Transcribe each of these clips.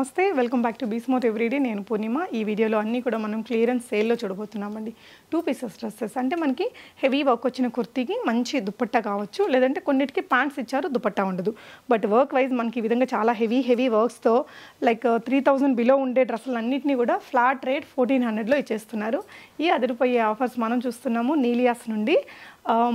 నమస్తే welcome back to బీస్మోత్ everyday. నేను పూర్ణిమ. ఈ వీడియోలో అన్నీ కూడా మనం క్లియరెన్స్ సేల్లో చూడబోతున్నామండి. Two pieces dresses. అంటే మనకి హెవీ వర్క్ వచ్చిన కుర్తీకి మంచి దుపట్టా కావచ్చు లేదంటే కొన్నిటికి ప్యాంట్స్ ఇచ్చారు దుపట్టా ఉండదు. బట్ వర్క్ వైజ్ మనకి ఈ విధంగా చాలా హెవీ హెవీ వర్క్స్తో లైక్ త్రీ థౌజండ్ బిలో ఉండే డ్రెస్సులు అన్నింటినీ కూడా ఫ్లాట్ రేట్ ఫోర్టీన్ హండ్రెడ్లో ఇచ్చేస్తున్నారు. ఈ అదిరిపోయే ఆఫర్స్ మనం చూస్తున్నాము. నీలియాస్ నుండి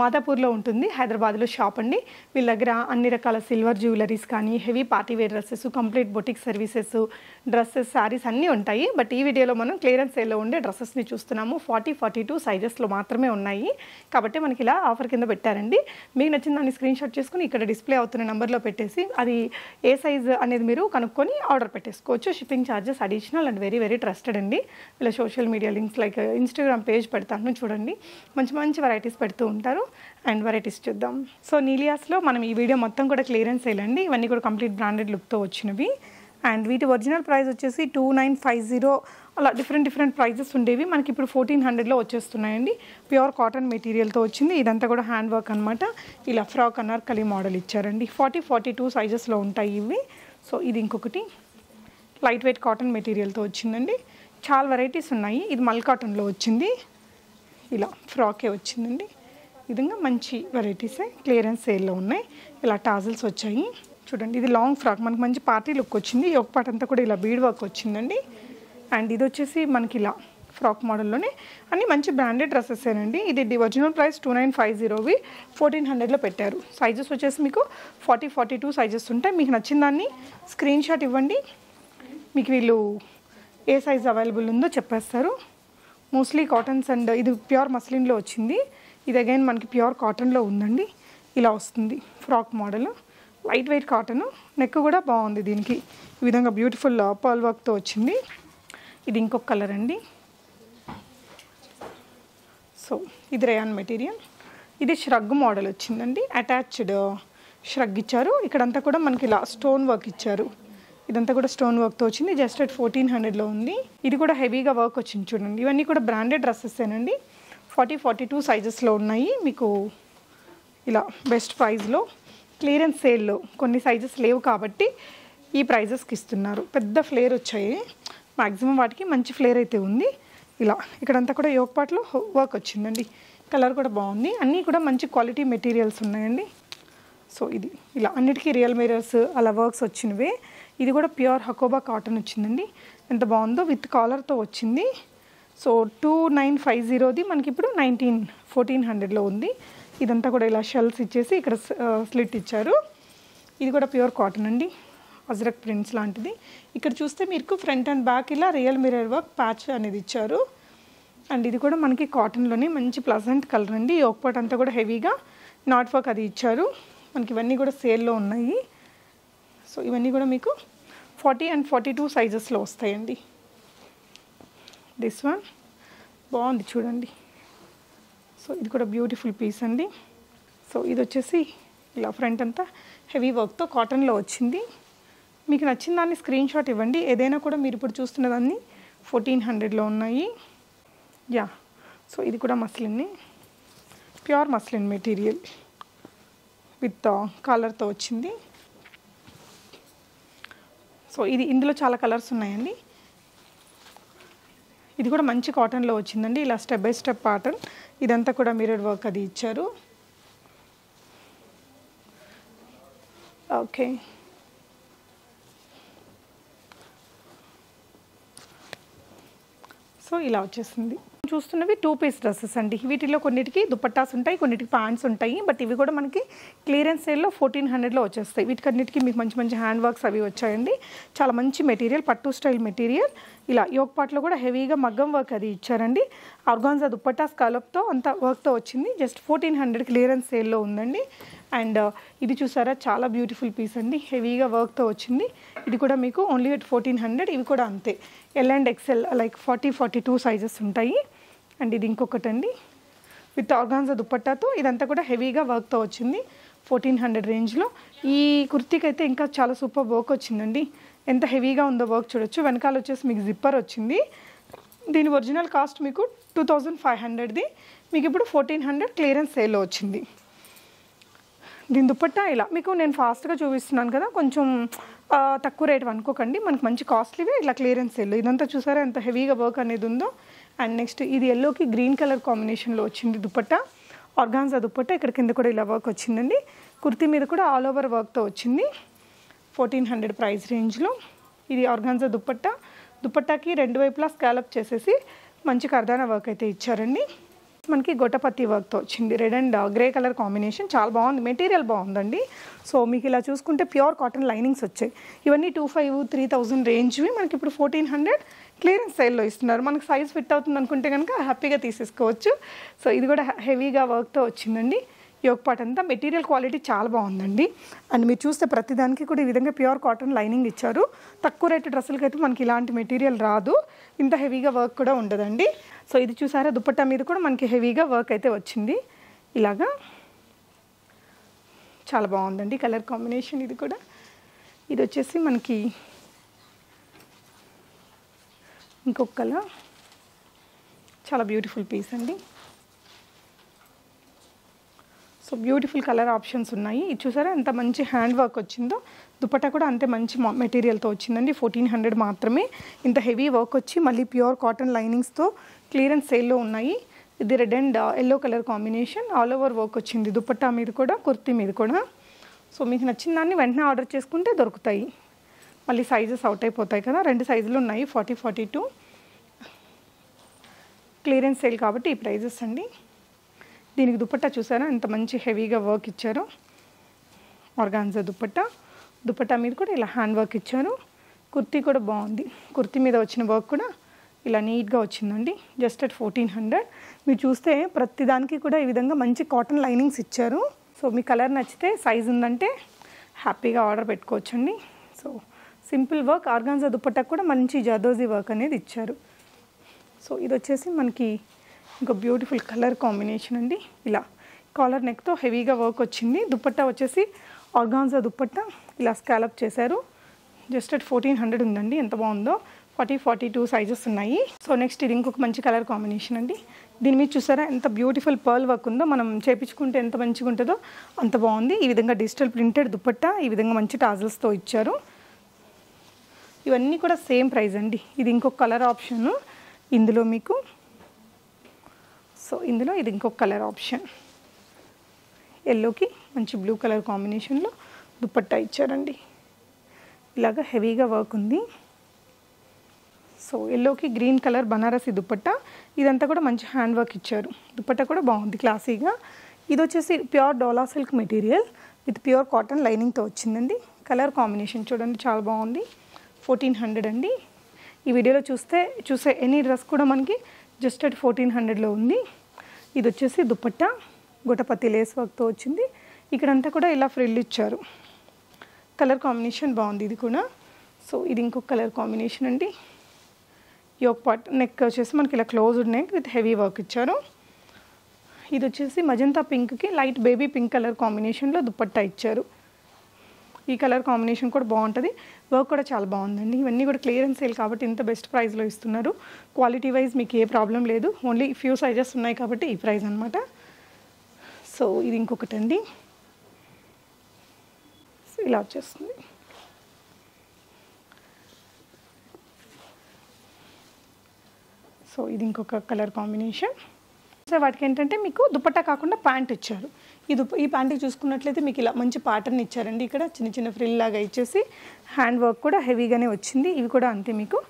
మాదాపూర్లో ఉంటుంది హైదరాబాద్లో షాప్ అండి. వీళ్ళ దగ్గర అన్ని రకాల సిల్వర్ జ్యువెలరీస్ కానీ heavy party wear dresses complete boutique services dresses saris అన్నీ ఉంటాయి. బట్ ఈ వీడియోలో మనం క్లియరెన్స్ సేల్లో ఉండే డ్రెస్సెస్ని చూస్తున్నాము. ఫార్టీ ఫార్టీ టూ సైజెస్లో మాత్రమే ఉన్నాయి. కాబట్టి మనకి ఇలా ఆఫర్ కింద పెట్టారండి. మీకు నచ్చిన దాన్ని స్క్రీన్ షాట్ చేసుకుని ఇక్కడ డిస్ప్లే అవుతున్న నెంబర్లో పెట్టేసి అది ఏ సైజ్ అనేది మీరు కనుక్కొని ఆర్డర్ పెట్టేసుకోవచ్చు. Shipping charges additional and very very trusted అండి. ఇలా social media links like Instagram page పెడతాను చూడండి. మంచి మంచి వెరైటీస్ పెడుతూ ఉంటారు. అండ్ వెరైటీస్ చూద్దాం. సో నీలియాస్లో మనం ఈ వీడియో మొత్తం కూడా క్లియరెన్స్ వేయాలండి. ఇవన్నీ కూడా కంప్లీట్ బ్రాండెడ్ లుక్తో వచ్చినవి. అండ్ వీటి ఒరిజినల్ ప్రైస్ వచ్చేసి టూ నైన్ ఫైవ్ జీరో అలా డిఫరెంట్ డిఫరెంట్ ప్రైజెస్ ఉండేవి. మనకి ఇప్పుడు ఫోర్టీన్ హండ్రెడ్లో వచ్చేస్తున్నాయండి. ప్యూర్ కాటన్ మెటీరియల్తో వచ్చింది. ఇదంతా కూడా హ్యాండ్ వర్క్ అనమాట ఇలా ఫ్రాక్ అనార్కలి మోడల్ ఇచ్చారండి. ఫార్టీ ఫార్టీ టూ సైజెస్లో ఉంటాయి ఇవి. సో ఇది ఇంకొకటి. లైట్ వెయిట్ కాటన్ మెటీరియల్తో వచ్చిందండి. చాలా వెరైటీస్ ఉన్నాయి. ఇది మల్ కాటన్లో వచ్చింది. ఇలా ఫ్రాకే వచ్చిందండి. విధంగా మంచి వెరైటీసే క్లియరెన్స్ సేల్లో ఉన్నాయి. ఇలా టాజల్స్ వచ్చాయి. చూడండి ఇది లాంగ్ ఫ్రాక్ మనకి మంచి పార్టీ లుక్ వచ్చింది. ఒక పార్ట్ అంతా కూడా ఇలా బీడ్ వర్క్ వచ్చిందండి. అండ్ ఇది వచ్చేసి మనకి ఇలా ఫ్రాక్ మోడల్లోనే అన్ని మంచి బ్రాండెడ్ డ్రెస్సెస్ ఏనండి ఇది original price two nine five జీరోవి fourteen హండ్రెడ్లో పెట్టారు. సైజెస్ వచ్చేసి మీకు ఫార్టీ ఫార్టీ టూ సైజెస్ ఉంటాయి. మీకు నచ్చిన దాన్ని స్క్రీన్ షాట్ ఇవ్వండి. మీకు వీళ్ళు ఏ సైజ్ అవైలబుల్ ఉందో చెప్పేస్తారు. మోస్ట్లీ కాటన్స్ అండ్ ఇది ప్యూర్ మస్లిన్లో వచ్చింది. ఇది అగైన్ మనకి ప్యూర్ కాటన్లో ఉందండి. ఇలా వస్తుంది frock model light weight cotton neck కూడా బాగుంది దీనికి. ఈ విధంగా బ్యూటిఫుల్ పర్ల్ వర్క్తో వచ్చింది. ఇది ఇంకొక కలర్ అండి. సో ఇది రేయాన్ మెటీరియల్ ఇది ష్రగ్ మోడల్ వచ్చిందండి. అటాచ్డ్ ష్రగ్ uh, ఇచ్చారు. ఇక్కడంతా కూడా మనకి ఇలా స్టోన్ వర్క్ ఇచ్చారు. ఇదంతా కూడా స్టోన్ వర్క్తో వచ్చింది. జస్ట్ అట్ ఫోర్టీన్ హండ్రెడ్లో ఉంది. ఇది కూడా హెవీగా వర్క్ వచ్చింది చూడండి. ఇవన్నీ కూడా బ్రాండెడ్ డ్రెస్సెసేనండి ఫార్టీ ఫార్టీ టూ సైజెస్లో ఉన్నాయి. మీకు ఇలా బెస్ట్ ప్రైస్లో క్లియరెన్స్ సేల్లో కొన్ని సైజెస్ లేవు కాబట్టి ఈ ప్రైజెస్కి ఇస్తున్నారు. పెద్ద ఫ్లేర్ వచ్చాయి. మ్యాక్సిమం వాటికి మంచి ఫ్లేర్ అయితే ఉంది. ఇలా ఇక్కడంతా కూడా యోగ పాటలో వర్క్ వచ్చిందండి. కలర్ కూడా బాగుంది. అన్నీ కూడా మంచి క్వాలిటీ మెటీరియల్స్ ఉన్నాయండి. సో ఇది ఇలా అన్నిటికీ రియల్ మిరర్స్ అలా వర్క్స్ వచ్చినవే. ఇది కూడా ప్యూర్ హకోబా కాటన్ వచ్చిందండి. ఎంత బాగుందో విత్ కాలర్తో వచ్చింది. సో టూ నైన్ ఫైవ్ జీరోది మనకి ఇప్పుడు నైన్టీన్ ఫోర్టీన్ హండ్రెడ్లో ఉంది. ఇదంతా కూడా ఇలా షెల్స్ ఇచ్చేసి ఇక్కడ స్లిట్ ఇచ్చారు. ఇది కూడా ప్యూర్ కాటన్ అండి. అజ్రక్ ప్రింట్స్ లాంటిది. ఇక్కడ చూస్తే మీకు ఫ్రంట్ అండ్ బ్యాక్ ఇలా రియల్ మిరర్ వర్క్ ప్యాచ్ అనేది ఇచ్చారు. అండ్ ఇది కూడా మనకి కాటన్లోనే మంచి ప్లజెంట్ కలర్ అండి. ఒకపాటు అంతా కూడా హెవీగా నాట్ వర్క్ అది ఇచ్చారు. మనకి ఇవన్నీ కూడా సేల్లో ఉన్నాయి. సో ఇవన్నీ కూడా మీకు ఫార్టీ అండ్ ఫార్టీ టూ సైజెస్లో వస్తాయండి. This one. బాగుంది చూడండి. సో ఇది కూడా బ్యూటిఫుల్ పీస్ అండి. సో ఇది వచ్చేసి ఇలా ఫ్రంట్ అంతా హెవీ వర్క్తో కాటన్లో వచ్చింది. మీకు నచ్చిన దాన్ని స్క్రీన్ షాట్ ఇవ్వండి. ఏదైనా కూడా మీరు ఇప్పుడు చూస్తున్న దాన్ని ఫోర్టీన్ హండ్రెడ్లో ఉన్నాయి. యా. సో ఇది కూడా మస్లిన్ని. ప్యూర్ మస్లిన్ మెటీరియల్ విత్ కాలర్తో వచ్చింది. సో ఇది ఇందులో చాలా కలర్స్ ఉన్నాయండి. ఇది కూడా మంచి కాటన్లో వచ్చిందండి. ఇలా స్టెప్ బై స్టెప్ ప్యాటర్న్ ఇదంతా కూడా మిరర్ వర్క్ అది ఇచ్చారు. ఓకే. సో ఇలా వచ్చేసింది. చూస్తున్నవి టూ పీస్ డ్రెస్సెస్ అండి. వీటిలో కొన్నిటికి దుపట్టాస్ ఉంటాయి కొన్నిటికి ప్యాంట్స్ ఉంటాయి. బట్ ఇవి కూడా మనకి క్లియరెన్స్ సేల్లో ఫోర్టీన్ హండ్రెడ్లో వచ్చేస్తాయి. వీటికన్నిటికీ మీకు మంచి మంచి హ్యాండ్ వర్క్స్ అవి వచ్చాయండి. చాలా మంచి మెటీరియల్ పట్టు స్టైల్ మెటీరియల్ ఇలా యోగ్ పాట్లో కూడా హెవీగా మగ్గం వర్క్ అది ఇచ్చారండి. ఆర్గాన్జా దుపట్టా కలప్తో అంత వర్క్తో వచ్చింది. జస్ట్ ఫోర్టీన్ హండ్రెడ్ క్లియరెన్స్ సేల్లో ఉందండి. అండ్ uh, ఇది చూసారా? చాలా బ్యూటిఫుల్ పీస్ అండి. హెవీగా వర్క్తో వచ్చింది. ఇది కూడా మీకు ఓన్లీ ఎట్ ఫోర్టీన్ హండ్రెడ్ ఇవి కూడా అంతే. L and XL like forty forty two sizes ఉంటాయి. అండ్ ఇది ఇంకొకటి అండి విత్ ఆర్గాన్జా దుపట్టాతో ఇదంతా కూడా హెవీగా వర్క్తో వచ్చింది. ఫోర్టీన్ హండ్రెడ్ రేంజ్లో. ఈ కుర్తీకి అయితే ఇంకా చాలా సూపర్ వర్క్ వచ్చిందండి. ఎంత హెవీగా ఉందో వర్క్ చూడొచ్చు. వెనకాల వచ్చేసి మీకు జిప్పర్ వచ్చింది. దీని ఒరిజినల్ కాస్ట్ మీకు టూ థౌజండ్ ఫైవ్ హండ్రెడ్ది. మీకు ఇప్పుడు ఫోర్టీన్ హండ్రెడ్ క్లియరెన్స్ సేల్లో వచ్చింది. దీని దుపట్టా ఇలా మీకు నేను ఫాస్ట్గా చూపిస్తున్నాను కదా కొంచెం తక్కువ రేట్ అనుకోకండి. మనకు మంచి కాస్ట్లీవే ఇట్లా క్లియరెన్స్ సేల్ ఇదంతా చూసారా ఎంత హెవీగా వర్క్ అనేది ఉందో. అండ్ నెక్స్ట్ ఇది ఎల్లోకి గ్రీన్ కలర్ కాంబినేషన్లో వచ్చింది దుపట్టా. ఆర్గాన్జా దుపట్టా ఇక్కడ కింద కూడా ఇలా వర్క్ వచ్చిందండి. కుర్తీ మీద కూడా ఆల్ ఓవర్ వర్క్తో వచ్చింది. ఫోర్టీన్ హండ్రెడ్ ప్రైస్ రేంజ్లో ఇది ఆర్గాన్జా దుపట్టా. దుపట్టాకి రెండు వైపులా స్కాలప్ చేసేసి మంచి కర్దానా వర్క్ అయితే ఇచ్చారండి. మనకి గొట్టపత్తి వర్క్తో వచ్చింది red and grey colour combination చాలా బాగుంది. మెటీరియల్ బాగుందండి. సో మీకు ఇలా చూసుకుంటే ప్యూర్ కాటన్ లైనింగ్స్ వచ్చాయి. ఇవన్నీ టూ ఫైవ్ త్రీ థౌజండ్ రేంజ్వి మనకి ఇప్పుడు ఫోర్టీన్ హండ్రెడ్ క్లియరెన్స్ సేల్లో ఇస్తున్నారు. మనకు సైజ్ ఫిట్ అవుతుంది అనుకుంటే కనుక హ్యాపీగా తీసేసుకోవచ్చు. సో ఇది కూడా హెవీగా వర్క్తో వచ్చిందండి. యోగపాట్ అంతా మెటీరియల్ క్వాలిటీ చాలా బాగుందండి. అండ్ మీరు చూస్తే ప్రతిదానికి కూడా ఈ విధంగా ప్యూర్ కాటన్ లైనింగ్ ఇచ్చారు. తక్కువ రేటు డ్రెస్సులకి అయితే మనకి ఇలాంటి మెటీరియల్ రాదు. ఇంత హెవీగా వర్క్ కూడా ఉండదండి. సో ఇది చూసారా దుప్పట్టా మీద కూడా మనకి హెవీగా వర్క్ అయితే వచ్చింది. ఇలాగా చాలా బాగుందండి కలర్ కాంబినేషన్ ఇది కూడా. ఇది వచ్చేసి మనకి ఇంకొక కలర్ చాలా బ్యూటిఫుల్ పీస్ అండి. సో బ్యూటిఫుల్ కలర్ ఆప్షన్స్ ఉన్నాయి. ఇది చూసారా ఎంత మంచి హ్యాండ్ వర్క్ వచ్చిందో? దుపట్టా కూడా అంతే మంచి మెటీరియల్తో వచ్చిందండి. ఫోర్టీన్ హండ్రెడ్ మాత్రమే. ఇంత హెవీ వర్క్ వచ్చి మళ్ళీ ప్యూర్ కాటన్ లైనింగ్స్తో క్లియరెన్స్ సేల్లో ఉన్నాయి. ఇది red and uh, yellow colour combination. All over work వచ్చింది. దుపట్టా మీద కూడా కుర్తీ మీద కూడా. సో మీకు నచ్చిన దాన్ని వెంటనే ఆర్డర్ చేసుకుంటే దొరుకుతాయి. మళ్ళీ సైజెస్ అవుట్ అయిపోతాయి కదా. రెండు సైజులు ఉన్నాయి. Forty forty two clearance sale కాబట్టి ఈ ప్రైజెస్ అండి. దీనికి దుపట్టా చూసారా? ఎంత మంచి హెవీగా వర్క్ ఇచ్చారు. ఆర్గాన్జా దుపట్టా దుపట్టా మీద కూడా ఇలా హ్యాండ్ వర్క్ ఇచ్చారు. కుర్తీ కూడా బాగుంది. కుర్తీ మీద వచ్చిన వర్క్ కూడా ఇలా నీట్గా వచ్చిందండి. Just at fourteen hundred. మీరు చూస్తే ప్రతిదానికి కూడా ఈ విధంగా మంచి కాటన్ లైనింగ్స్ ఇచ్చారు. సో మీ కలర్ నచ్చితే సైజ్ ఉందంటే హ్యాపీగా ఆర్డర్ పెట్టుకోవచ్చండి. So simple work. Organza dupatta కూడా మంచి జదోజీ వర్క్ అనేది ఇచ్చారు. సో ఇది వచ్చేసి మనకి ఇంకో బ్యూటిఫుల్ కలర్ కాంబినేషన్ అండి. ఇలా కాలర్ నెక్తో హెవీగా వర్క్ వచ్చింది. దుప్పట్టా వచ్చేసి ఆర్గాన్జా దుప్పట్టా ఇలా స్కాలప్ చేశారు. జస్ట్ అట్ ఫోర్టీన్ హండ్రెడ్ ఉందండి. ఎంత బాగుందో? ఫార్టీ ఫార్టీ టూ సైజెస్ ఉన్నాయి. సో నెక్స్ట్ ఇది ఇంకొక మంచి కలర్ కాంబినేషన్ అండి. దీని మీద చూసారా? ఎంత బ్యూటిఫుల్ పర్ల్ వర్క్ ఉందో? మనం చేపించుకుంటే ఎంత మంచిగా ఉంటుందో అంత బాగుంది. ఈ విధంగా డిజిటల్ ప్రింటెడ్ దుప్పట్టా ఈ విధంగా మంచి టాజల్స్తో ఇచ్చారు. ఇవన్నీ కూడా సేమ్ ప్రైస్ అండి. ఇది ఇంకొక కలర్ ఆప్షన్ ఇందులో మీకు సో ఇందులో ఇది ఇంకొక కలర్ ఆప్షన్. ఎల్లోకి మంచి బ్లూ కలర్ కాంబినేషన్లో దుపట్టా ఇచ్చారండి. ఇలాగ హెవీగా వర్క్ ఉంది. సో ఎల్లోకి గ్రీన్ కలర్ బనారసి దుపట్టా ఇదంతా కూడా మంచి హ్యాండ్ వర్క్ ఇచ్చారు. దుపట్టా కూడా బాగుంది క్లాసీగా. ఇది వచ్చేసి pure dola silk material with pure cotton లైనింగ్తో వచ్చిందండి. కలర్ కాంబినేషన్ చూడండి చాలా బాగుంది. ఫోర్టీన్ హండ్రెడ్ అండి. ఈ వీడియోలో చూస్తే చూసే ఎనీ డ్రెస్ కూడా మనకి జస్ట్ అట్ ఫోర్టీన్ హండ్రెడ్లో ఉంది. ఇది వచ్చేసి దుపట్టా గుటపతి లేస్ వర్క్తో వచ్చింది. ఇక్కడంతా కూడా ఇలా ఫ్రిల్ ఇచ్చారు. కలర్ కాంబినేషన్ బాగుంది ఇది కూడా. సో ఇది ఇంకొక కలర్ కాంబినేషన్ అండి. యోక్ పార్ట్ నెక్ వచ్చేసి మనకి ఇలా closed neck with heavy work ఇచ్చారు. ఇది వచ్చేసి మజంతా పింక్కి లైట్ బేబీ పింక్ కలర్ కాంబినేషన్లో దుపట్టా ఇచ్చారు. ఈ కలర్ కాంబినేషన్ కూడా బాగుంటుంది. వర్క్ కూడా చాలా బాగుందండి. ఇవన్నీ కూడా క్లియరెన్స్ సేల్ కాబట్టి ఇంత బెస్ట్ ప్రైస్లో ఇస్తున్నారు. క్వాలిటీ వైజ్ మీకు ఏ ప్రాబ్లం లేదు. ఓన్లీ ఫ్యూ సైజెస్ ఉన్నాయి కాబట్టి ఈ ప్రైస్ అనమాట సో ఇది ఇంకొకటి అండి. సో ఇలా వచ్చేస్తుంది. సో ఇది ఇంకొక కలర్ కాంబినేషన్ సో వాటికి ఏంటంటే మీకు దుపట్టా కాకుండా ప్యాంట్ ఇచ్చారు. ఇది ఈ ప్యాంట్కి చూసుకున్నట్లయితే మీకు ఇలా మంచి ప్యాటర్న్ ఇచ్చారండి. ఇక్కడ చిన్న చిన్న ఫ్రిల్ లాగా ఇచ్చేసి హ్యాండ్ వర్క్ కూడా హెవీగానే వచ్చింది. ఇవి కూడా అంతే మీకు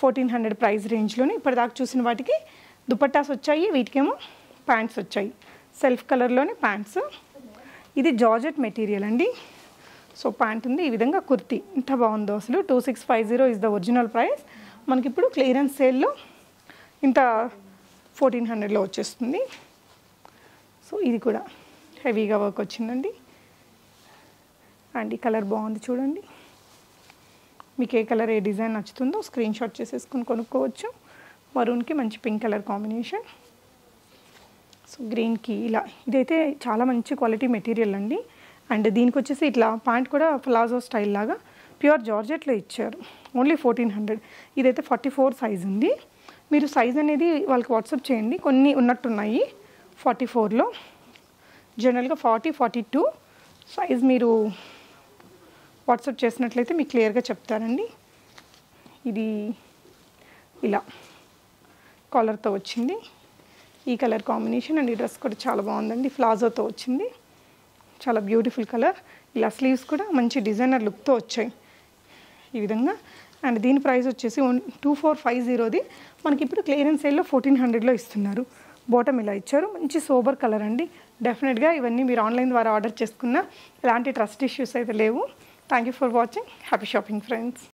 ఫోర్టీన్ హండ్రెడ్ ప్రైస్ రేంజ్లోనే ఇప్పటిదాకా చూసిన వాటికి దుపట్టాస్ వచ్చాయి వీటికేమో ప్యాంట్స్ వచ్చాయి. సెల్ఫ్ కలర్లోని ప్యాంట్స్ ఇది జార్జెట్ మెటీరియల్ అండి. సో ప్యాంట్ ఉంది. ఈ విధంగా కుర్తి ఇంత బాగుందో అసలు. Two six five zero is the original price మనకి ఇప్పుడు క్లియరెన్స్ సేల్లో ఇంత ఫోర్టీన్ హండ్రెడ్లో వచ్చేస్తుంది. సో ఇది కూడా. హెవీగా వర్క్ వచ్చిందండి. అండ్ ఈ కలర్ బాగుంది చూడండి. మీకు ఏ కలర్ ఏ డిజైన్ నచ్చుతుందో స్క్రీన్ షాట్ చేసేసుకొని కొనుక్కోవచ్చు. మరూన్కి మంచి పింక్ కలర్ కాంబినేషన్ సో గ్రీన్కి ఇలా. ఇదైతే చాలా మంచి క్వాలిటీ మెటీరియల్ అండి. అండ్ దీనికి వచ్చేసి ఇట్లా ప్యాంట్ కూడా ప్లాజో స్టైల్ లాగా ప్యూర్ జార్జెట్లో ఇచ్చారు. ఓన్లీ ఫోర్టీన్ హండ్రెడ్ ఇదైతే ఫార్టీ ఫోర్ సైజ్ ఉంది. మీరు సైజ్ అనేది వాళ్ళకి వాట్సాప్ చేయండి. కొన్ని ఉన్నట్టున్నాయి ఫార్టీ ఫోర్లో జనరల్గా ఫార్టీ ఫార్టీ టూ సైజ్ మీరు వాట్సాప్ చేసినట్లయితే మీకు క్లియర్గా చెప్తానండి. ఇది ఇలా కాలర్తో వచ్చింది. ఈ కలర్ కాంబినేషన్ అండ్ ఈ డ్రెస్ కూడా చాలా బాగుందండి. ఫ్లాజోతో వచ్చింది. చాలా బ్యూటిఫుల్ కలర్. ఇలా స్లీవ్స్ కూడా మంచి డిజైనర్ లుక్తో వచ్చాయి ఈ విధంగా. అండ్ దీని ప్రైస్ వచ్చేసి వన్ టూ ఫోర్ ఫైవ్ జీరోది. మనకి ఇప్పుడు క్లియరెన్స్ సేల్లో ఫోర్టీన్ హండ్రెడ్లో ఇస్తున్నారు. బాటమ్ ఇలా ఇచ్చారు. మంచి సోబర్ కలర్ అండి. డెఫినెట్గా ఇవన్నీ మీరు ఆన్లైన్ ద్వారా ఆర్డర్ చేసుకున్న ఎలాంటి ట్రస్ట్ ఇష్యూస్ అయితే లేవు. Thank you for watching happy shopping friends